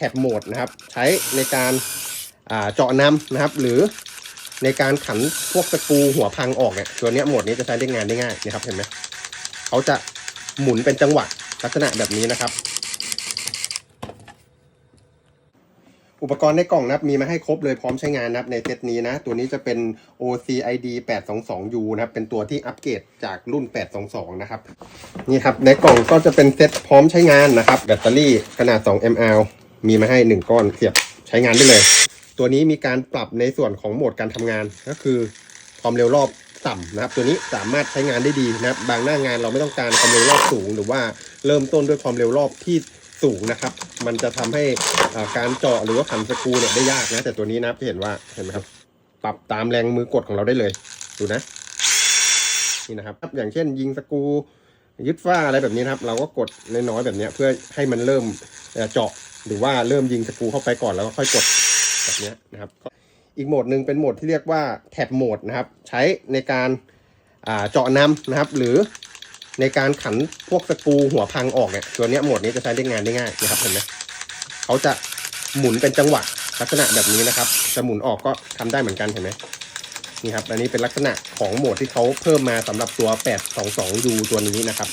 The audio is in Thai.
ท็บโหมดนะครับ ใช้ในการเจาะน้ำนะครับ หรือในการขันพวกสกรูหัวพังออกเนี่ยตัวนี้โหมดนี้จะใช้ได้งานได้ง่ายนะครับเห็นไหมเขาจะหมุนเป็นจังหวะลักษณะแบบนี้นะครับ อุปกรณ์ในกล่องนะครับมีมาให้ครบเลยพร้อมใช้งานนะครับในเซตนี้นะ ตัวนี้จะเป็น OCID 822U นะครับ เป็นตัวที่อัปเกรดจากรุ่น 822 นะครับ นี่ครับในกล่องก็จะเป็นเซตพร้อมใช้งานนะครับ แบตเตอรี่ขนาด 2 mAh มีมาให้1ก้อนเสียบใช้งานได้เลย ตัวนี้มีการปรับในส่วนของโหมดการทำงานก็คือความเร็วรอบต่ำนะครับ ตัวนี้สามารถใช้งานได้ดีนะครับ บางหน้างานเราไม่ต้องการความเร็วรอบสูง หรือว่าเริ่มต้นด้วยความเร็วรอบที่สูงนะครับ มันจะทำให้อ่าการเจาะหรือว่าขันสกูเนี่ยได้ยากนะ แต่ตัวนี้นะเห็นว่าเห็นไหมครับ ปรับตามแรงมือกดของเราได้เลย ดูนะ นี่นะครับ อย่างเช่น ยิงสกูยึดฝ้าอะไรแบบนี้นะครับ เราก็กดน้อยๆแบบนี้เพื่อให้มันเริ่มเจาะ หรือว่าเริ่มยิงสกูเข้าไปก่อนแล้วก็ค่อยกดแบบนี้นะครับ อีกโหมดหนึ่งเป็นโหมดที่เรียกว่าแท็บโหมดนะครับ ใช้ในการเจาะนำนะครับ หรือในการขันพวกสกูหัวพังออกเนี่ยตัวนี้โหมดนี้จะใช้ได้งานได้ง่ายนะครับเห็นไหมเขาจะหมุนเป็นจังหวะลักษณะแบบนี้นะครับ จะหมุนออกก็ทำได้เหมือนกันเห็นไหมนี่ครับ อันนี้เป็นลักษณะของโหมดที่เขาเพิ่มมาสำหรับตัว 822U ตัวนี้นะครับ